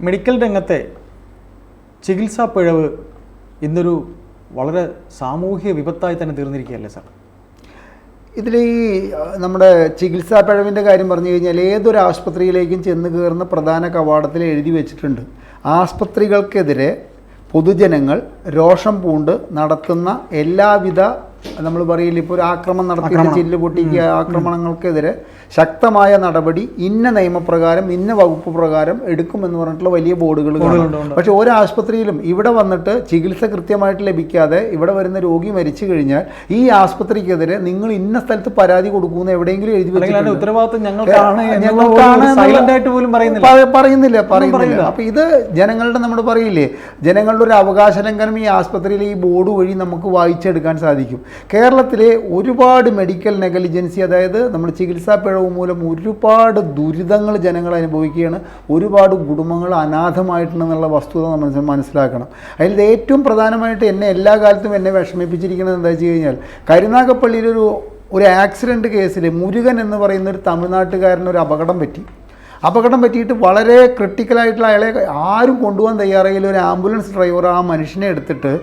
Medical രംഗത്തെ ചികിത്സാ പിഴവ് ഇന്നൊരു വളരെ സാമൂഹ്യ വിപത്തായി തന്നെ തീർന്നിരിക്കുകയല്ലേ സാർ? ഇതിൽ ഈ നമ്മുടെ ചികിത്സാ പിഴവിന്റെ കാര്യം പറഞ്ഞു കഴിഞ്ഞാൽ ഏതൊരു ആശുപത്രിയിലേക്കും ചെന്ന് കയറുന്ന പ്രധാന കവാടത്തിൽ എഴുതി വെച്ചിട്ടുണ്ട്. ആസ്പത്രികൾക്കെതിരെ പൊതുജനങ്ങൾ രോഷം പൂണ്ട് നടത്തുന്ന എല്ലാവിധ നമ്മൾ പറയില്ല ഇപ്പോൾ ഒരു ആക്രമണം നടത്തി ചില്ല് പൊട്ടിക്കുക ആക്രമണങ്ങൾക്കെതിരെ ശക്തമായ നടപടി ഇന്ന നിയമപ്രകാരം ഇന്ന വകുപ്പ് പ്രകാരം എടുക്കുമെന്ന് പറഞ്ഞിട്ടുള്ള വലിയ ബോർഡുകൾ പക്ഷേ ഓരോ ആശുപത്രിയിലും ഇവിടെ വന്നിട്ട് ചികിത്സ കൃത്യമായിട്ട് ലഭിക്കാതെ ഇവിടെ വരുന്ന രോഗി മരിച്ചു കഴിഞ്ഞാൽ ഈ ആശുപത്രിക്കെതിരെ നിങ്ങൾ ഇന്ന സ്ഥലത്ത് പരാതി കൊടുക്കുമെന്ന് എവിടെയെങ്കിലും എഴുതി പറയുന്നില്ല. പറയുന്നില്ല പറയുന്നില്ല. അപ്പൊ ഇത് ജനങ്ങളുടെ നമ്മൾ പറയില്ലേ? ജനങ്ങളുടെ ഒരു അവകാശ ലംഘനം ഈ ആശുപത്രിയിലെ ഈ ബോർഡ് വഴി നമുക്ക് വായിച്ചെടുക്കാൻ സാധിക്കും. കേരളത്തിലെ ഒരുപാട് മെഡിക്കൽ നെഗലിജൻസി അതായത് നമ്മൾ ചികിത്സാ പിഴവ് മൂലം ഒരുപാട് ദുരിതങ്ങൾ ജനങ്ങൾ അനുഭവിക്കുകയാണ്. ഒരുപാട് കുടുംബങ്ങൾ അനാഥമായിട്ടുണ്ടെന്നുള്ള വസ്തുത നമ്മൾ മനസ്സിലാക്കണം. അതിൽ ഏറ്റവും പ്രധാനമായിട്ട് എന്നെ എല്ലാ കാലത്തും എന്നെ വിഷമിപ്പിച്ചിരിക്കുന്നത് എന്താ വെച്ച് കഴിഞ്ഞാൽ കരുനാഗപ്പള്ളിയിലൊരു ഒരു ആക്സിഡന്റ് കേസിൽ മുരുകൻ എന്ന് പറയുന്ന ഒരു തമിഴ്നാട്ടുകാരന് ഒരു അപകടം പറ്റി. അപകടം പറ്റിയിട്ട് വളരെ ക്രിട്ടിക്കലായിട്ടുള്ള അയാളെ ആരും കൊണ്ടുപോകാൻ തയ്യാറായില്ല. ഒരു ആംബുലൻസ് ഡ്രൈവർ ആ മനുഷ്യനെ എടുത്തിട്ട്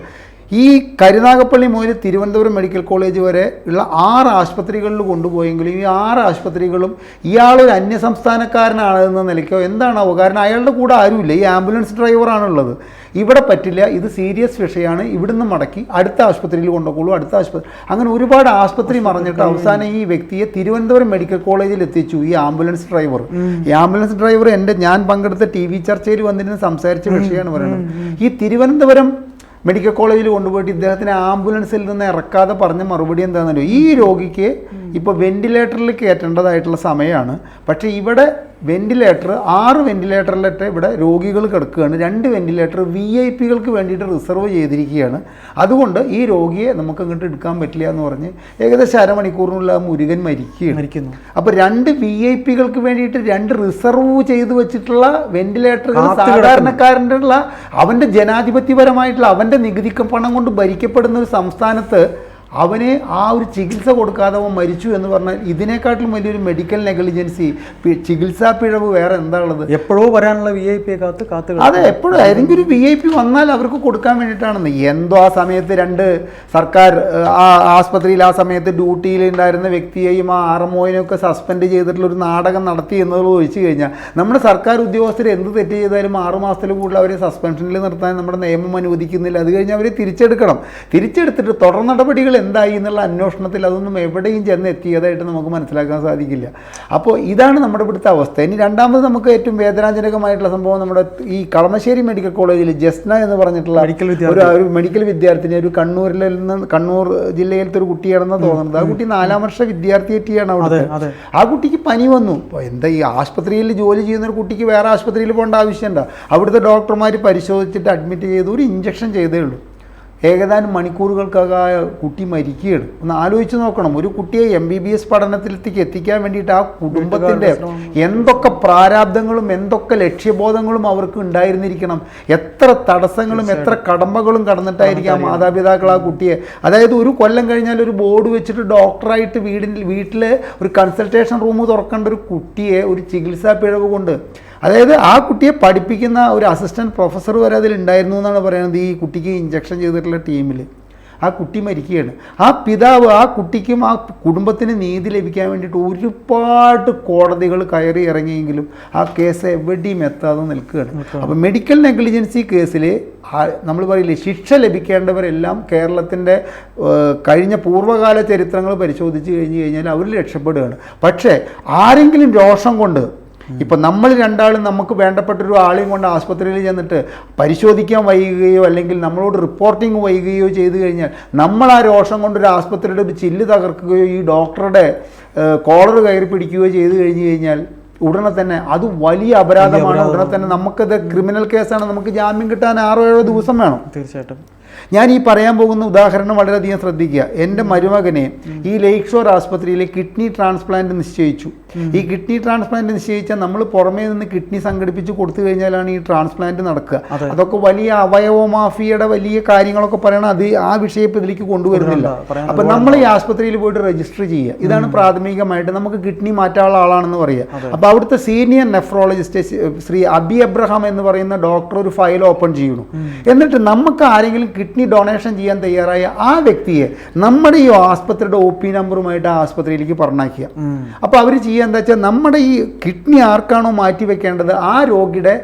ഈ കരുനാഗപ്പള്ളി മുതൽ തിരുവനന്തപുരം മെഡിക്കൽ കോളേജ് വരെ ഉള്ള ആറ് ആശുപത്രികളിൽ കൊണ്ടുപോയെങ്കിലും ഈ ആറ് ആശുപത്രികളും ഇയാളൊരു അന്യസംസ്ഥാനക്കാരനാണെന്ന നിലയ്ക്കോ എന്താണാവോ? കാരണം അയാളുടെ കൂടെ ആരുമില്ല. ഈ ആംബുലൻസ് ഡ്രൈവറാണുള്ളത്. ഇവിടെ പറ്റില്ല. ഇത് സീരിയസ് വിഷയമാണ്. ഇവിടുന്ന് മടക്കി അടുത്ത ആശുപത്രിയിൽ കൊണ്ടുപോകുള്ളൂ. അടുത്ത ആശുപത്രി. അങ്ങനെ ഒരുപാട് ആശുപത്രി മറിഞ്ഞിട്ട് അവസാനം ഈ വ്യക്തിയെ തിരുവനന്തപുരം മെഡിക്കൽ കോളേജിൽ എത്തിച്ചു ഈ ആംബുലൻസ് ഡ്രൈവർ. ഈ ആംബുലൻസ് ഡ്രൈവർ എന്റെ ഞാൻ പങ്കെടുത്ത ടി വി ചർച്ചയിൽ വന്നിരുന്ന് സംസാരിച്ച വിഷയമാണ് പറയുന്നത്. ഈ തിരുവനന്തപുരം മെഡിക്കൽ കോളേജിൽ കൊണ്ടുപോയിട്ട് ഇദ്ദേഹത്തിനെ ആംബുലൻസിൽ നിന്ന് ഇറക്കാതെ പറഞ്ഞ മറുപടി എന്താണെന്നല്ലോ ഈ രോഗിക്ക് ഇപ്പോൾ വെന്റിലേറ്ററിൽ കയറ്റേണ്ടതായിട്ടുള്ള സമയമാണ്. പക്ഷേ ഇവിടെ വെന്റിലേറ്റർ ആറ് വെന്റിലേറ്ററിലിട്ട് ഇവിടെ രോഗികൾ കിടക്കുകയാണ്. രണ്ട് വെന്റിലേറ്റർ വി ഐ പികൾക്ക് വേണ്ടിയിട്ട് റിസർവ് ചെയ്തിരിക്കുകയാണ്. അതുകൊണ്ട് ഈ രോഗിയെ നമുക്ക് ഇങ്ങോട്ട് എടുക്കാൻ പറ്റില്ല എന്ന് പറഞ്ഞ് ഏകദേശം അരമണിക്കൂറിനുള്ള ആ മുരുകൻ മരിക്കുകയാണ്. മരിക്കുന്നു. അപ്പോൾ രണ്ട് വി ഐ പികൾക്ക് വേണ്ടിയിട്ട് രണ്ട് റിസർവ് ചെയ്തു വെച്ചിട്ടുള്ള വെന്റിലേറ്ററുകൾ. സാധാരണക്കാരന്റെ ഉള്ള അവന്റെ ജനാധിപത്യപരമായിട്ടുള്ള അവന്റെ നികുതി പണം കൊണ്ട് ഭരിക്കപ്പെടുന്ന ഒരു സംസ്ഥാനത്ത് അവനെ ആ ഒരു ചികിത്സ കൊടുക്കാതെ അവൻ മരിച്ചു എന്ന് പറഞ്ഞാൽ ഇതിനെക്കാട്ടിലും വലിയൊരു മെഡിക്കൽ നെഗ്ലിജൻസി ചികിത്സാ പിഴവ് വേറെ എന്താ ഉള്ളത്? എപ്പോഴോ വരാനുള്ള വി ഐ പി കാത്ത് കാത്ത് അതെ എപ്പോഴും ഏതെങ്കിലും ഒരു വി ഐ പി വന്നാൽ അവർക്ക് കൊടുക്കാൻ വേണ്ടിയിട്ടാണെന്ന് എന്തോ ആ സമയത്ത് രണ്ട് സർക്കാർ ആ ആസ്പത്രിയിൽ ആ സമയത്ത് ഡ്യൂട്ടിയിൽ ഉണ്ടായിരുന്ന വ്യക്തിയെയും ആ ആർ എം ഒക്കെ സസ്പെൻഡ് ചെയ്തിട്ടുള്ള ഒരു നാടകം നടത്തി എന്നുള്ളത് ഒഴിച്ചു കഴിഞ്ഞാൽ നമ്മുടെ സർക്കാർ ഉദ്യോഗസ്ഥർ എന്ത് തെറ്റ് ചെയ്താലും ആറുമാസത്തിൽ കൂടുതൽ അവരെ സസ്പെൻഷനിൽ നിർത്താൻ നമ്മുടെ നിയമം അനുവദിക്കുന്നില്ല. അത് കഴിഞ്ഞ് അവരെ തിരിച്ചെടുക്കണം. തിരിച്ചെടുത്തിട്ട് തുടർ നടപടികൾ എന്തായി എന്നുള്ള അന്വേഷണത്തിൽ അതൊന്നും എവിടെയും ചെന്ന് എത്തിയതായിട്ട് നമുക്ക് മനസ്സിലാക്കാൻ സാധിക്കില്ല. അപ്പോൾ ഇതാണ് നമ്മുടെ ഇവിടുത്തെ അവസ്ഥ. ഇനി രണ്ടാമത് നമുക്ക് ഏറ്റവും വേദനാജനകമായിട്ടുള്ള സംഭവം നമ്മുടെ ഈ കളമശ്ശേരി മെഡിക്കൽ കോളേജിൽ ജസ്ന എന്ന് പറഞ്ഞിട്ടുള്ള ഒരു ഒരു മെഡിക്കൽ വിദ്യാർത്ഥിനി ഒരു കണ്ണൂരിൽ നിന്ന് കണ്ണൂർ ജില്ലയിലത്തെ ഒരു കുട്ടിയാണെന്ന് തോന്നുന്നത്. ആ കുട്ടി നാലാം വർഷ വിദ്യാർത്ഥിയെത്തിയാണ് അവിടെ. ആ കുട്ടിക്ക് പനി വന്നു. അപ്പോൾ എന്താ ഈ ആശുപത്രിയിൽ ജോലി ചെയ്യുന്ന ഒരു കുട്ടിക്ക് വേറെ ആശുപത്രിയിൽ പോകേണ്ട ആവശ്യമുണ്ടോ. അവിടുത്തെ ഡോക്ടർമാർ പരിശോധിച്ചിട്ട് അഡ്മിറ്റ് ചെയ്ത് ഒരു ഇഞ്ചക്ഷൻ ചെയ്തേ ഉള്ളൂ. ഏകദാനം മണിക്കൂറുകൾക്കകം ആ കുട്ടി മരിക്കുകയാണ്. ഒന്ന് ആലോചിച്ച് നോക്കണം. ഒരു കുട്ടിയെ എം ബി ബി എസ് പഠനത്തിലേക്ക് എത്തിക്കാൻ വേണ്ടിയിട്ട് ആ കുടുംബത്തിന്റെ എന്തൊക്കെ പ്രാരാബ്ദങ്ങളും എന്തൊക്കെ ലക്ഷ്യബോധങ്ങളും അവർക്ക് ഉണ്ടായിരുന്നിരിക്കണം. എത്ര തടസ്സങ്ങളും എത്ര കടമ്പകളും കടന്നിട്ടായിരിക്കാം ആ മാതാപിതാക്കൾ ആ കുട്ടിയെ. അതായത് ഒരു കൊല്ലം കഴിഞ്ഞാൽ ഒരു ബോർഡ് വെച്ചിട്ട് ഡോക്ടറായിട്ട് വീടിന്റെ വീട്ടിൽ ഒരു കൺസൾട്ടേഷൻ റൂം തുറക്കേണ്ട ഒരു കുട്ടിയെ ഒരു ചികിത്സാ പിഴവ് കൊണ്ട് അതായത് ആ കുട്ടിയെ പഠിപ്പിക്കുന്ന ഒരു അസിസ്റ്റന്റ് പ്രൊഫസർ വരെ അതിൽ ഉണ്ടായിരുന്നു എന്നാണ് പറയുന്നത് ഈ കുട്ടിക്ക് ഇഞ്ചക്ഷൻ ചെയ്തിട്ടുള്ള ടീമിൽ ആ കുട്ടി മരിക്കുകയാണ്. ആ പിതാവ് ആ കുട്ടിക്കും ആ കുടുംബത്തിന് നീതി ലഭിക്കാൻ വേണ്ടിയിട്ട് ഒരുപാട് കോടതികൾ കയറി ഇറങ്ങിയെങ്കിലും ആ കേസ് എവിടെയും എത്താതെ നിൽക്കുകയാണ്. അപ്പോൾ മെഡിക്കൽ നെഗ്ലിജൻസി കേസിൽ നമ്മൾ പറയില്ലേ ശിക്ഷ ലഭിക്കേണ്ടവരെല്ലാം കേരളത്തിന്റെ കഴിഞ്ഞ പൂർവകാല ചരിത്രങ്ങൾ പരിശോധിച്ച് കഴിഞ്ഞ് കഴിഞ്ഞാൽ അവർ രക്ഷപ്പെടുകയാണ്. പക്ഷേ ആരെങ്കിലും രോഷം കൊണ്ട് ഇപ്പൊ നമ്മൾ രണ്ടാളും നമുക്ക് വേണ്ടപ്പെട്ട ഒരു ആളെയും കൊണ്ട് ആസ്പത്രിയിൽ ചെന്നിട്ട് പരിശോധിക്കാൻ വൈകുകയോ അല്ലെങ്കിൽ നമ്മളോട് റിപ്പോർട്ടിംഗ് വൈകുകയോ ചെയ്തു കഴിഞ്ഞാൽ നമ്മൾ ആ രോഷം കൊണ്ട് ഒരു ആസ്പത്രിയുടെ ഒരു ചില്ല് തകർക്കുകയോ ഈ ഡോക്ടറുടെ കോളർ കയറി പിടിക്കുകയോ ചെയ്തു കഴിഞ്ഞു കഴിഞ്ഞാൽ ഉടനെ തന്നെ അത് വലിയ അപരാധമാണ്. ഉടനെ തന്നെ നമുക്കത് ക്രിമിനൽ കേസാണ് നമുക്ക് ജാമ്യം കിട്ടാൻ ആറോ ഏഴോ ദിവസം വേണം. തീർച്ചയായിട്ടും. ഞാൻ ഈ പറയാൻ പോകുന്ന ഉദാഹരണം വളരെയധികം ശ്രദ്ധിക്കുക. എന്റെ മരുമകനെ ഈ ലേക്ക് ഷോർ ആസ്പത്രിയിലെ കിഡ്നി ട്രാൻസ്പ്ലാന്റ് നിശ്ചയിച്ചു. ഈ കിഡ്നി ട്രാൻസ്പ്ലാന്റ് നിശ്ചയിച്ചാൽ നമ്മൾ പുറമേ നിന്ന് കിഡ്നി സംഘടിപ്പിച്ച് കൊടുത്തു കഴിഞ്ഞാലാണ് ഈ ട്രാൻസ്പ്ലാന്റ് നടക്കുക. അതൊക്കെ വലിയ അവയവ മാഫിയയുടെ വലിയ കാര്യങ്ങളൊക്കെ പറയണം അത് ആ വിഷയം ഇതിലേക്ക് കൊണ്ടുവരുന്നില്ല. അപ്പൊ നമ്മൾ ഈ ആശുപത്രിയിൽ പോയിട്ട് രജിസ്റ്റർ ചെയ്യുക. ഇതാണ് പ്രാഥമികമായിട്ട് നമുക്ക് കിഡ്നി മാറ്റാനുള്ള ആളാണെന്ന് പറയുക അപ്പൊ അവിടുത്തെ senior nephrologist Shri Abi Abraham എന്ന് പറയുന്ന ഡോക്ടർ ഒരു ഫയൽ ഓപ്പൺ ചെയ്യുന്നു. എന്നിട്ട് നമുക്ക് ആരെങ്കിലും കിഡ്നി ഡൊണേഷൻ ചെയ്യാൻ തയ്യാറായ ആ വ്യക്തിയെ നമ്മുടെ ഈ ആസ്പത്രിയുടെ ഒ പി നമ്പറുമായിട്ട് ആ ആസ്പത്രിയിലേക്ക് പറഞ്ഞാക്കുക അപ്പൊ അവർ ചെയ്യുക എന്താ വെച്ചാൽ നമ്മുടെ ഈ കിഡ്നി ആർക്കാണോ മാറ്റി വെക്കേണ്ടത്? ആ രോഗിയുടെ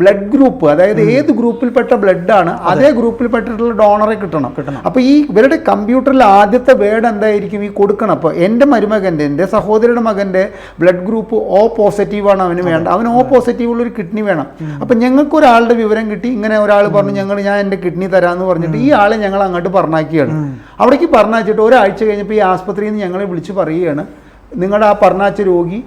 ബ്ലഡ് ഗ്രൂപ്പ് അതായത് ഏത് ഗ്രൂപ്പിൽപ്പെട്ട ബ്ലഡാണ് അതേ. ഗ്രൂപ്പിൽപ്പെട്ടിട്ടുള്ള ഡോണറെ കിട്ടണം. കിട്ടണം. അപ്പോൾ ഈ ഇവരുടെ കമ്പ്യൂട്ടറിൽ ആദ്യത്തെ വേർഡ് എന്തായിരിക്കും ഈ കൊടുക്കണം? അപ്പോൾ എന്റെ മരുമകന്റെ എന്റെ സഹോദരിയുടെ മകന്റെ ബ്ലഡ് ഗ്രൂപ്പ് ഓ പോസിറ്റീവ് ആണ് അവന് വേണ്ട അവന് ഓ പോസിറ്റീവ് ഉള്ളൊരു കിഡ്നി വേണം. അപ്പം ഞങ്ങൾക്ക് ഒരാളുടെ വിവരം കിട്ടി. ഇങ്ങനെ ഒരാൾ പറഞ്ഞു ഞങ്ങൾ ഞാൻ എന്റെ കിഡ്നി തരാമെന്ന് പറഞ്ഞിട്ട് ഈ ആളെ ഞങ്ങൾ അങ്ങോട്ട് പറഞ്ഞാക്കിയാണ് അവിടേക്ക് പറഞ്ഞാച്ചിട്ട് ഒരാഴ്ച കഴിഞ്ഞപ്പോൾ ഈ ആസ്പത്രിയിൽ നിന്ന് ഞങ്ങളെ വിളിച്ച് പറയുകയാണ്. നിങ്ങളുടെ ആ പറഞ്ഞാച്ച രോഗി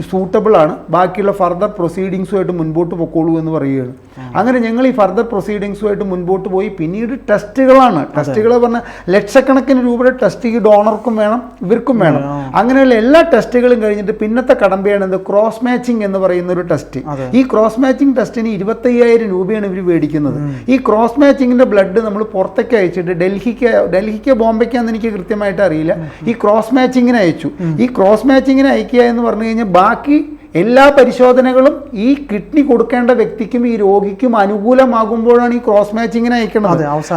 സൂട്ടബിൾ ആണ്. ബാക്കിയുള്ള ഫർദർ പ്രൊസീഡിങ്സുമായിട്ട് മുൻപോട്ട് പൊക്കോളൂ എന്ന് പറയുകയാണ്. അങ്ങനെ ഞങ്ങൾ ഈ ഫർദർ പ്രൊസീഡിങ്സുമായിട്ട് മുൻപോട്ട് പോയി. പിന്നീട് ടെസ്റ്റുകളാണ്. ടെസ്റ്റുകൾ പറഞ്ഞാൽ ലക്ഷക്കണക്കിന് രൂപയുടെ ടെസ്റ്റ് ഈ ഡോണർക്കും വേണം ഇവർക്കും വേണം. അങ്ങനെയുള്ള എല്ലാ ടെസ്റ്റുകളും കഴിഞ്ഞിട്ട് പിന്നത്തെ കടമ്പയാണ് എന്ത് ക്രോസ് മാച്ചിങ് എന്ന് പറയുന്ന ഒരു ടെസ്റ്റ്. ഈ ക്രോസ് മാച്ചിങ് ടെസ്റ്റിന് ഇരുപത്തയ്യായിരം രൂപയാണ് ഇവർ മേടിക്കുന്നത്. ഈ ക്രോസ് മാച്ചിങ്ങിന്റെ ബ്ലഡ് നമ്മൾ പുറത്തേക്ക് അയച്ചിട്ട് ഡൽഹിക്ക് ഡൽഹിക്ക് ബോംബെക്കാന്ന് എനിക്ക് കൃത്യമായിട്ട് അറിയില്ല. ഈ ക്രോസ് മാച്ചിങ്ങിന് അയച്ചു. ഈ ക്രോസ് മാച്ചിങ്ങിന് അയക്കുക എന്ന് പറഞ്ഞു കഴിഞ്ഞാൽ ബാക്കി എല്ലാ പരിശോധനകളും ഈ കിഡ്നി കൊടുക്കേണ്ട വ്യക്തിക്കും ഈ രോഗിക്കും അനുകൂലമാകുമ്പോഴാണ് ഈ ക്രോസ് മാച്ചിങ്ങിന് അയക്കേണ്ടത്.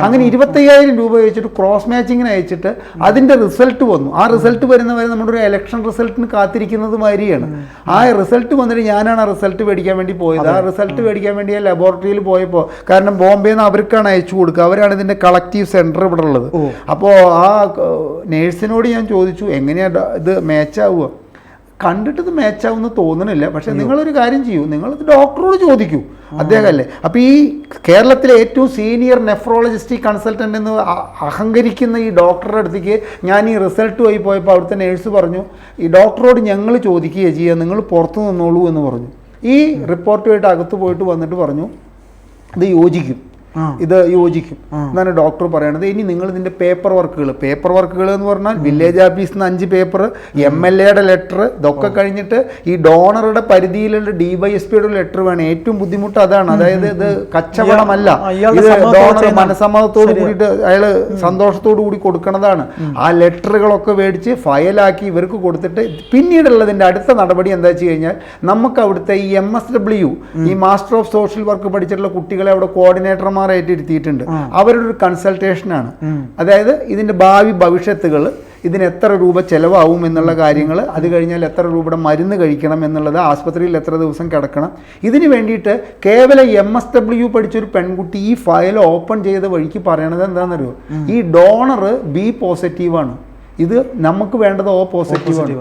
അങ്ങനെ ഇരുപത്തയ്യായിരം രൂപ വെച്ചിട്ട് ക്രോസ് മാച്ചിങ്ങിന് അയച്ചിട്ട് അതിന്റെ റിസൾട്ട് വന്നു. ആ റിസൾട്ട് വരുന്നവരെ നമ്മുടെ ഒരു ഇലക്ഷൻ റിസൾട്ടിന് കാത്തിരിക്കുന്നത് മാതിരിയാണ്. ആ റിസൾട്ട് വന്നിട്ട് ഞാനാണ് ആ റിസൾട്ട് മേടിക്കാൻ വേണ്ടി പോയത്. ആ റിസൾട്ട് മേടിക്കാൻ വേണ്ടി ആ ലബോറട്ടറിയിൽ പോയപ്പോൾ കാരണം ബോംബെയിൽ നിന്ന് അവർക്കാണ് അയച്ചു കൊടുക്കുക. അവരാണ് ഇതിന്റെ കളക്റ്റീവ് സെന്റർ ഇവിടെ ഉള്ളത്. അപ്പോൾ ആ നേഴ്സിനോട് ഞാൻ ചോദിച്ചു എങ്ങനെയാ ഡ- ഇത് മാച്ചാവുക കണ്ടിട്ട് ഇത് മാച്ചാവുമെന്ന് തോന്നണില്ല. പക്ഷെ നിങ്ങളൊരു കാര്യം ചെയ്യൂ. നിങ്ങൾ ഡോക്ടറോട് ചോദിക്കൂ. അദ്ദേഹമല്ലേ അപ്പോൾ ഈ കേരളത്തിലെ ഏറ്റവും സീനിയർ നെഫ്രോളജിസ്റ്റ് കൺസൾട്ടന്റ് എന്ന് അഹങ്കരിക്കുന്ന ഈ ഡോക്ടറുടെ അടുത്തേക്ക് ഞാൻ ഈ റിസൾട്ട് പോയി പോയപ്പോൾ അവിടുത്തെ നേഴ്സ് പറഞ്ഞു ഈ ഡോക്ടറോട് ഞങ്ങൾ ചോദിക്കുകയാണ് ചെയ്യുക നിങ്ങൾ പുറത്തു നിന്നോളൂ എന്ന് പറഞ്ഞു. ഈ റിപ്പോർട്ടുമായിട്ട് അകത്ത് പോയിട്ട് വന്നിട്ട് പറഞ്ഞു ഇത് യോജിക്കും. ഇത് യോജിക്കും. എന്നാണ് ഡോക്ടർ പറയണത്. ഇനി നിങ്ങൾ ഇതിന്റെ പേപ്പർ വർക്കുകൾ പേപ്പർ വർക്കുകൾ എന്ന് പറഞ്ഞാൽ വില്ലേജ് ഓഫീസിൽ നിന്ന് അഞ്ച് പേപ്പർ എം എൽ എയുടെ ലെറ്റർ ഇതൊക്കെ കഴിഞ്ഞിട്ട് ഈ ഡോണറുടെ പരിധിയിലുള്ള ഡി വൈ എസ് പിയുടെ ലെറ്റർ വേണം. ഏറ്റവും ബുദ്ധിമുട്ട് അതാണ്. അതായത് ഇത് കച്ചവടമല്ല. മനസമ്മതത്തോട് ഇത് ഡോണർ ചെയ്യുന്ന- കൂടിയിട്ട് അയാൾ സന്തോഷത്തോടു കൂടി കൊടുക്കണതാണ്. ആ ലെറ്ററുകളൊക്കെ മേടിച്ച് ഫയലാക്കി ഇവർക്ക് കൊടുത്തിട്ട് പിന്നീടുള്ളതിന്റെ അടുത്ത നടപടി എന്താ വെച്ച് കഴിഞ്ഞാൽ നമുക്ക് അവിടുത്തെ ഈ എം എസ് ഡബ്ല്യു ഈ മാസ്റ്റർ ഓഫ് സോഷ്യൽ വർക്ക് പഠിച്ചിട്ടുള്ള കുട്ടികളെ അവിടെ കോർഡിനേറ്റർമാരായിട്ട് ഇരുത്തിയിട്ടുണ്ട്. അവരുടെ ഒരു കൺസൾട്ടേഷനാണ് അതായത് ഇതിന്റെ ഭാവി ഭവിഷ്യത്തുകൾ ഇതിന് എത്ര രൂപ ചെലവാകും എന്നുള്ള കാര്യങ്ങൾ അത് കഴിഞ്ഞാൽ എത്ര രൂപയുടെ മരുന്ന് കഴിക്കണം എന്നുള്ളത് ആസ്പത്രിയിൽ എത്ര ദിവസം കിടക്കണം. ഇതിന് വേണ്ടിയിട്ട് കേവലം എം എസ് ഡബ്ല്യു പഠിച്ചൊരു പെൺകുട്ടി ഈ ഫയൽ ഓപ്പൺ ചെയ്ത വഴിക്ക് പറയണത് എന്താണെന്നറിയോ? ഈ ഡോണർ ബി പോസിറ്റീവാണ് ഇത് നമുക്ക് വേണ്ടത് ഓ പോസിറ്റീവാണ്.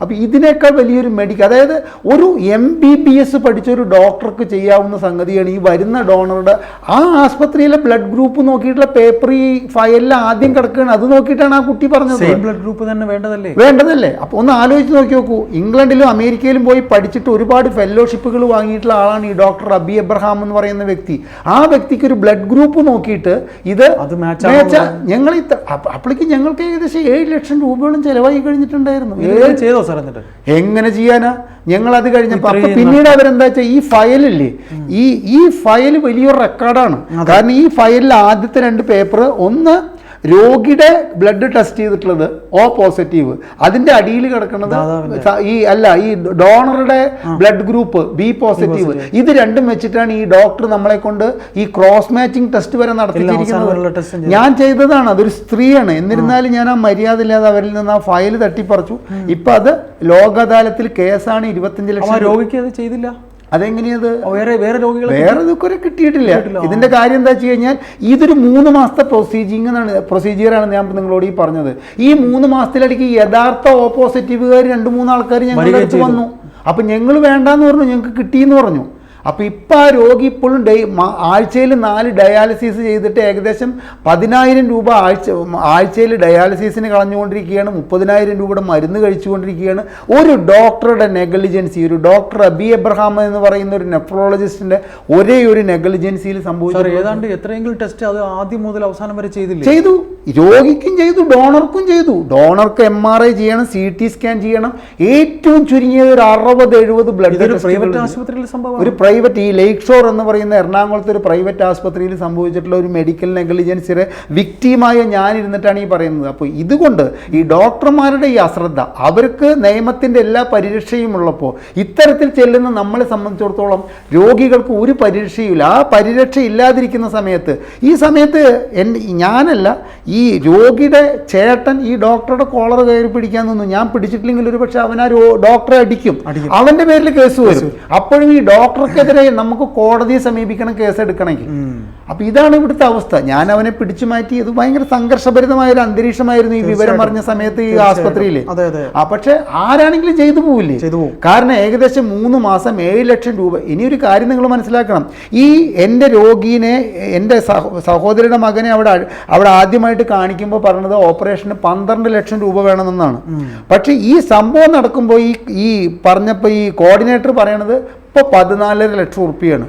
അപ്പോൾ ഇതിനേക്കാൾ വലിയൊരു മെഡിക്കൽ അതായത് ഒരു എം ബി ബി എസ് പഠിച്ചൊരു ഡോക്ടർക്ക് ചെയ്യാവുന്ന സംഗതിയാണ് ഈ വരുന്ന ഡോണറുടെ ആ ആസ്പത്രിയിലെ ബ്ലഡ് ഗ്രൂപ്പ് നോക്കിയിട്ടുള്ള പേപ്പർ ഈ ഫയലിൽ ആദ്യം കിടക്കുകയാണ് അത് നോക്കിയിട്ടാണ് ആ കുട്ടി പറഞ്ഞത്. ബ്ലഡ് ഗ്രൂപ്പ് തന്നെ വേണ്ടതല്ലേ? വേണ്ടതല്ലേ. അപ്പോൾ ഒന്ന് ആലോചിച്ച് നോക്കി നോക്കൂ. ഇംഗ്ലണ്ടിലും അമേരിക്കയിലും പോയി പഠിച്ചിട്ട് ഒരുപാട് ഫെല്ലോഷിപ്പുകൾ വാങ്ങിയിട്ടുള്ള ആളാണ് ഈ ഡോക്ടർ അബി എബ്രഹാം എന്ന് പറയുന്ന വ്യക്തി. ആ വ്യക്തിക്ക് ഒരു ബ്ലഡ് ഗ്രൂപ്പ് നോക്കിയിട്ട് ഇത് ഞങ്ങൾ അപ്പോഴേക്ക് ഞങ്ങൾക്ക് ഏകദേശം ഏഴ് ലക്ഷം രൂപയോളം ചിലവായി കഴിഞ്ഞിട്ടുണ്ടായിരുന്നു. ചെയ്തോ? സാർ എന്നിട്ട്? എങ്ങനെ ചെയ്യാനാ? ഞങ്ങൾ അത് കഴിഞ്ഞപ്പോൾ അപ്പൊ പിന്നീട് അവരെന്താ വെച്ചാൽ ഈ ഫയലില്ലേ ഈ ഈ ഫയൽ വലിയൊരു റെക്കോർഡാണ് കാരണം ഈ ഫയലിൽ ആദ്യത്തെ രണ്ട് പേപ്പർ ഒന്ന് രോഗിയുടെ ബ്ലഡ് ടെസ്റ്റ് ചെയ്തിട്ടുള്ളത് ഓ പോസിറ്റീവ് അതിന്റെ അടിയിൽ കിടക്കുന്നത് ഈ അല്ല ഈ ഡോണറുടെ ബ്ലഡ് ഗ്രൂപ്പ് ബി പോസിറ്റീവ് ഇത് രണ്ടും വെച്ചിട്ടാണ് ഈ ഡോക്ടർ നമ്മളെ കൊണ്ട് ഈ ക്രോസ് മാച്ചിങ് ടെസ്റ്റ് വരെ നടത്തിയിരിക്കുന്നത് ഞാൻ ചെയ്തതാണ്. അതൊരു സ്ത്രീയാണ്. എന്നിരുന്നാലും ഞാൻ ആ മര്യാദ ഇല്ലാതെ അവരിൽ നിന്ന് ആ ഫയൽ തട്ടിപ്പറിച്ചു. ഇപ്പൊ അത് ലോക അദാലത്തിൽ കേസാണ് ഇരുപത്തിയഞ്ച് ലക്ഷം. രോഗിക്ക് അത് ചെയ്തില്ല? അതെങ്ങനെയത്? വേറെ വേറെ രോഗികൾ വേറെ ഇതൊക്കെ കിട്ടിയിട്ടില്ല. ഇതിന്റെ കാര്യം എന്താ വെച്ച് കഴിഞ്ഞാൽ ഇതൊരു മൂന്ന് മാസത്തെ പ്രൊസീജിങ് എന്നാണ് പ്രൊസീജിയറാണ് ഞാൻ നിങ്ങളോട് ഈ പറഞ്ഞത്. ഈ മൂന്ന് മാസത്തിലിടയ്ക്ക് യഥാർത്ഥ ഓപ്പോസിറ്റീവുകാർ രണ്ട് മൂന്ന് ആൾക്കാർ ഞങ്ങളുടെ അടുത്ത് വന്നു. അപ്പൊ ഞങ്ങൾ വേണ്ടാന്ന് പറഞ്ഞു ഞങ്ങൾക്ക് കിട്ടിയെന്ന് പറഞ്ഞു. അപ്പോൾ ഇപ്പം ആ രോഗി ഇപ്പോഴും ഡേ ആഴ്ചയിൽ നാല് ഡയാലിസിസ് ചെയ്തിട്ട് ഏകദേശം പതിനായിരം രൂപ ആഴ്ച ആഴ്ചയിൽ ഡയാലിസിസിന് കളഞ്ഞുകൊണ്ടിരിക്കുകയാണ്. മുപ്പതിനായിരം രൂപയുടെ മരുന്ന് കഴിച്ചുകൊണ്ടിരിക്കുകയാണ്. ഒരു ഡോക്ടറുടെ നെഗലിജൻസി ഒരു ഡോക്ടർ അബി എബ്രഹാം എന്ന് പറയുന്ന ഒരു നെഫ്രോളജിസ്റ്റിന്റെ ഒരേ ഒരു നെഗലിജൻസിയിൽ സംഭവിച്ചു. ഏതാണ്ട് എത്രയെങ്കിലും ടെസ്റ്റ് അത് ആദ്യം മുതൽ അവസാനം വരെ ചെയ്തില്ലേ? ചെയ്തു. രോഗിക്കും ചെയ്തു ഡോണർക്കും ചെയ്തു. ഡോണർക്ക് എം ആർ ഐ ചെയ്യണം സി ടി സ്കാൻ ചെയ്യണം. ഏറ്റവും ചുരുങ്ങിയത് ഒരു അറുപത് എഴുപത് ബ്ലഡ് പ്രൈവറ്റ് ആശുപത്രിയിൽ സംഭവം ഒരു പ്രൈവറ്റ് ഈ ലേക്ക് ഷോർ എന്ന് പറയുന്ന എറണാകുളത്തെ ഒരു പ്രൈവറ്റ് ആസ്പത്രിയിൽ സംഭവിച്ചിട്ടുള്ള ഒരു മെഡിക്കൽ നെഗ്ലിജൻസിയുടെ വിക്റ്റീമായ ഞാനിരുന്നിട്ടാണ് ഈ പറയുന്നത്. അപ്പോൾ ഇതുകൊണ്ട് ഈ ഡോക്ടർമാരുടെ ഈ അശ്രദ്ധ അവർക്ക് നിയമത്തിന്റെ എല്ലാ പരിരക്ഷയും ഉള്ളപ്പോൾ ഇത്തരത്തിൽ ചെല്ലുന്ന നമ്മളെ സംബന്ധിച്ചിടത്തോളം രോഗികൾക്ക് ഒരു പരിരക്ഷയില്ല ആ പരിരക്ഷ ഇല്ലാതിരിക്കുന്ന സമയത്ത് ഈ സമയത്ത് എന്റെ ഞാനല്ല ഈ രോഗിയുടെ ചേട്ടൻ ഈ ഡോക്ടറുടെ കോളർ കയറി പിടിക്കാൻ നിന്നു. ഞാൻ പിടിച്ചിട്ടില്ലെങ്കിൽ ഒരു പക്ഷെ അവൻ ആ ഡോക്ടറെ അടിക്കും. അവന്റെ അവന്റെ പേരിൽ കേസ് വരും. അപ്പോഴും ഈ ഡോക്ടർക്കെതിരെ നമുക്ക് കോടതിയെ സമീപിക്കണം കേസ് എടുക്കണമെങ്കിൽ. അപ്പൊ ഇതാണ് ഇവിടുത്തെ അവസ്ഥ. ഞാൻ അവനെ പിടിച്ചു മാറ്റി ഇത് ഭയങ്കര സംഘർഷഭരിതമായ ഒരു അന്തരീക്ഷമായിരുന്നു ഈ വിവരം അറിഞ്ഞ സമയത്ത് ഈ ആസ്പത്രിയിൽ ആ പക്ഷെ ആരാണെങ്കിലും ചെയ്തു പോവില്ലേ? കാരണം ഏകദേശം മൂന്ന് മാസം ഏഴ് ലക്ഷം രൂപ. ഇനി ഒരു കാര്യം നിങ്ങൾ മനസ്സിലാക്കണം. ഈ എന്റെ രോഗീനെ എന്റെ സഹോദരിയുടെ മകനെ അവിടെ അവിടെ ആദ്യമായിട്ട് കാണിക്കുമ്പോൾ പറഞ്ഞത് ഓപ്പറേഷന് പന്ത്രണ്ട് ലക്ഷം രൂപ വേണമെന്നാണ്. പക്ഷെ ഈ സംഭവം നടക്കുമ്പോൾ ഈ ഈ പറഞ്ഞപ്പോൾ ഈ കോർഡിനേറ്റർ പറയണത് ഇപ്പോൾ പതിനാലര ലക്ഷം ഉറുപ്പിയാണ്.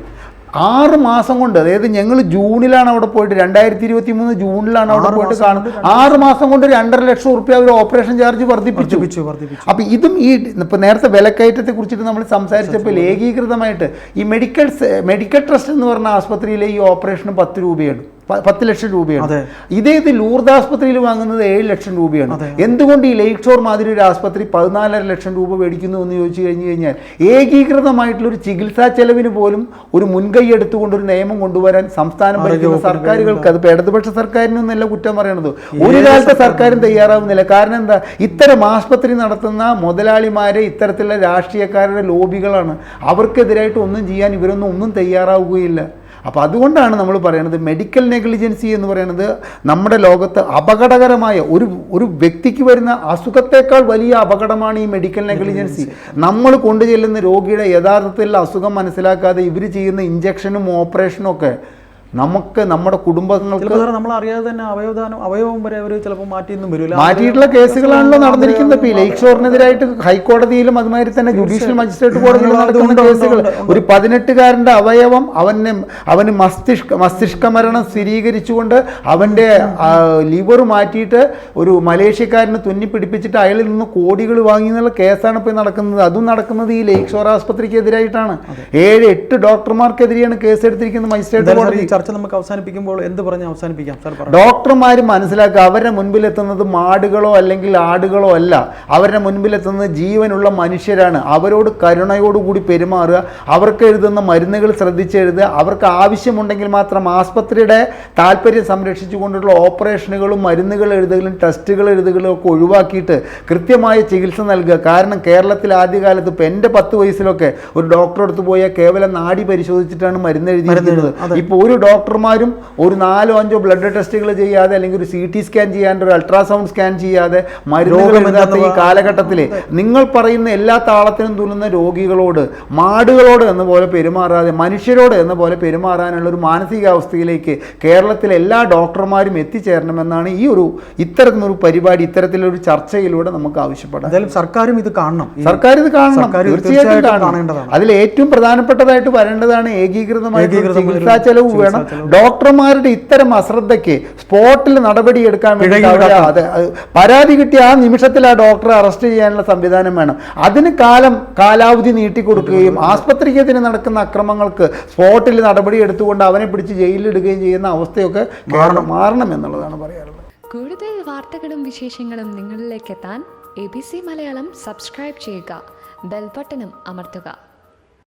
ആറ് മാസം കൊണ്ട് അതായത് ഞങ്ങൾ ജൂണിലാണ് അവിടെ പോയിട്ട് രണ്ടായിരത്തി ഇരുപത്തി മൂന്ന് ജൂണിലാണ് അവിടെ പോയിട്ട് കാണുന്നത്. ആറ് മാസം കൊണ്ട് രണ്ടര ലക്ഷം റുപ്യ അവർ ഓപ്പറേഷൻ ചാർജ് വർദ്ധിപ്പിച്ചു. അപ്പൊ ഇതും ഈ ഇപ്പൊ നേരത്തെ വിലക്കയറ്റത്തെ കുറിച്ചിട്ട് നമ്മൾ സംസാരിച്ചപ്പോൾ ഏകീകൃതമായിട്ട് ഈ മെഡിക്കൽ മെഡിക്കൽ ട്രസ്റ്റ് എന്ന് പറഞ്ഞ ആസ്പത്രിയിലെ ഈ ഓപ്പറേഷന് പത്ത് രൂപയാണ്. പത്ത് ലക്ഷം രൂപയാണ്. ഇതേ ഇത് ലൂർദ് ആസ്പത്രിയിൽ വാങ്ങുന്നത് ഏഴ് ലക്ഷം രൂപയാണ്. എന്തുകൊണ്ട് ഈ ലേക്ക് ഷോർ മാതിരി ഒരു ആസ്പത്രി പതിനാലര ലക്ഷം രൂപ മേടിക്കുന്നു എന്ന് ചോദിച്ചു കഴിഞ്ഞു കഴിഞ്ഞാൽ ഏകീകൃതമായിട്ടുള്ള ഒരു ചികിത്സാ ചെലവിന് പോലും ഒരു മുൻകൈ എടുത്തുകൊണ്ട് ഒരു നിയമം കൊണ്ടുവരാൻ സംസ്ഥാനം ഭരിക്കുന്ന സർക്കാരുകൾക്ക് അത് ഇടതുപക്ഷ സർക്കാരിനൊന്നല്ല കുറ്റം പറയണത്. ഒരു കാലത്തെ സർക്കാരും തയ്യാറാവുന്നില്ല. കാരണം എന്താ? ഇത്തരം ആസ്പത്രി നടത്തുന്ന മുതലാളിമാരെ ഇത്തരത്തിലുള്ള രാഷ്ട്രീയക്കാരുടെ ലോബികളാണ്. അവർക്കെതിരായിട്ട് ഒന്നും ചെയ്യാൻ ഇവരൊന്നും ഒന്നും തയ്യാറാവുകയില്ല. അപ്പോൾ അതുകൊണ്ടാണ് നമ്മൾ പറയുന്നത് മെഡിക്കൽ നെഗ്ലിജൻസി എന്ന് പറയുന്നത് നമ്മുടെ ലോകത്ത് അപകടകരമായ ഒരു ഒരു വ്യക്തിക്ക് വരുന്ന അസുഖത്തേക്കാൾ വലിയ അപകടമാണ് ഈ മെഡിക്കൽ നെഗ്ലിജൻസി നമ്മൾ കൊണ്ടുചെല്ലുന്ന രോഗിയുടെ യഥാർത്ഥത്തിലുള്ള അസുഖം മനസ്സിലാക്കാതെ ഇവർ ചെയ്യുന്ന ഇഞ്ചക്ഷനും ഓപ്പറേഷനും ഒക്കെ നമുക്ക് നമ്മുടെ കുടുംബങ്ങൾക്ക് നമ്മൾ അറിയാതെ തന്നെ അവയവദാനം അവയവം വരെ അവർ ചിലപ്പോൾ മാറ്റിയൊന്നും വരില്ല. മാറ്റിയിട്ടുള്ള കേസുകളാണല്ലോ നടന്നിരിക്കുന്നത്. ഇപ്പൊ ഈ ലേക്ക് ഷോറിനെതിരായിട്ട് ഹൈക്കോടതിയിലും അതുമാതിരി തന്നെ ജുഡീഷ്യൽ മജിസ്ട്രേറ്റ് കോടതിയിലും നടത്തുന്ന നടക്കുന്ന കേസുകൾ. ഒരു പതിനെട്ടുകാരന്റെ അവയവം അവന് അവന് മസ്തിഷ്ക മസ്തിഷ്ക മരണം സ്ഥിരീകരിച്ചുകൊണ്ട് അവന്റെ ലിവർ മാറ്റിയിട്ട് ഒരു മലേഷ്യക്കാരനെ തുന്നി പിടിപ്പിച്ചിട്ട് അയാളിൽ നിന്ന് കോടികൾ വാങ്ങി എന്നുള്ള കേസാണ് ഇപ്പോൾ നടക്കുന്നത്. അതും നടക്കുന്നത് ഈ ലൈക് ഷോർ ആസ്പത്രിക്ക് എതിരായിട്ടാണ് ഏഴ് എട്ട് ഡോക്ടർമാർക്കെതിരെയാണ് കേസ് എടുത്തിരിക്കുന്നത് മജിസ്ട്രേറ്റ് കോടതി. ചർച്ച നമുക്ക് അവസാനിപ്പിക്കുമ്പോൾ എന്ത് പറഞ്ഞ് അവസാനിപ്പിക്കാം? സാർ ഡോക്ടർമാർ മനസ്സിലാക്കുക അവരുടെ മുൻപിലെത്തുന്നത് മാടുകളോ അല്ലെങ്കിൽ ആടുകളോ അല്ല. അവരുടെ മുൻപിലെത്തുന്നത് ജീവനുള്ള മനുഷ്യരാണ്. അവരോട് കരുണയോടുകൂടി പെരുമാറുക. അവർക്ക് എഴുതുന്ന മരുന്നുകൾ ശ്രദ്ധിച്ചെഴുതുക അവർക്ക് ആവശ്യമുണ്ടെങ്കിൽ മാത്രം ആസ്പത്രിയുടെ താല്പര്യം സംരക്ഷിച്ചുകൊണ്ടുള്ള ഓപ്പറേഷനുകളും മരുന്നുകൾ എഴുതുകളും ടെസ്റ്റുകൾ എഴുതുകളും ഒക്കെ ഒഴിവാക്കിയിട്ട് കൃത്യമായ ചികിത്സ നൽകുക. കാരണം കേരളത്തിൽ ആദ്യകാലത്ത് ഇപ്പം എന്റെ പത്ത് വയസ്സിലൊക്കെ ഒരു ഡോക്ടറെ അടുത്ത് പോയാൽ കേവലം നാടി പരിശോധിച്ചിട്ടാണ് മരുന്ന് അതെ. ഇപ്പോൾ ഒരു ഡോക്ടർമാരും ഒരു നാലോ അഞ്ചോ ബ്ലഡ് ടെസ്റ്റുകൾ ചെയ്യാതെ അല്ലെങ്കിൽ ഒരു സി ടി സ്കാൻ ചെയ്യാണ്ട് ഒരു അൾട്രാസൗണ്ട് സ്കാൻ ചെയ്യാതെ മരുന്നുകൾ ഈ കാലഘട്ടത്തിൽ നിങ്ങൾ പറയുന്ന എല്ലാ താളത്തിനും തുന്നുന്ന രോഗികളോട് മാടുകളോട് എന്ന പോലെ പെരുമാറാതെ മനുഷ്യരോട് എന്ന പോലെ പെരുമാറാനുള്ള ഒരു മാനസികാവസ്ഥയിലേക്ക് കേരളത്തിലെ എല്ലാ ഡോക്ടർമാരും എത്തിച്ചേരണമെന്നാണ് ഈ ഒരു ഇത്തരത്തിലൊരു പരിപാടി ഇത്തരത്തിലൊരു ചർച്ചയിലൂടെ നമുക്ക് ആവശ്യപ്പെടാം സർക്കാരും ഇത് കാണണം. സർക്കാർ ഇത് കാണണം. തീർച്ചയായിട്ടും കാണണം. അതിൽ ഏറ്റവും പ്രധാനപ്പെട്ടതായിട്ട് വരേണ്ടതാണ് ഏകീകൃതമായ ചികിത്സാ ചെലവ് വേണം ചെലവ്. ഡോക്ടർമാരുടെ ഇത്തരം അശ്രദ്ധയ്ക്ക് സ്പോട്ടിൽ നടപടി എടുക്കാൻ വേണ്ടി അതെ, പരാതി കിട്ടിയ ആ നിമിഷത്തിൽ ആ ഡോക്ടറെ അറസ്റ്റ് ചെയ്യാനുള്ള സംവിധാനം വേണം. അതിന് കാലം കാലാവധി നീട്ടിക്കൊടുക്കുകയും ആസ്പത്രിക്കെതിരെ നടക്കുന്ന അക്രമങ്ങൾക്ക് സ്പോട്ടിൽ നടപടി എടുത്തുകൊണ്ട് അവനെ പിടിച്ച് ജയിലിലിടുകയും ചെയ്യുന്ന അവസ്ഥയൊക്കെ മാറണം. എന്നുള്ളതാണ് പറയാറുള്ളത് കൂടുതൽ വാർത്തകളും വിശേഷങ്ങളും നിങ്ങളിലേക്ക് എത്താൻ A B C Malayalam subscribe ചെയ്യുക. ബെൽബട്ടനും അമർത്തുക.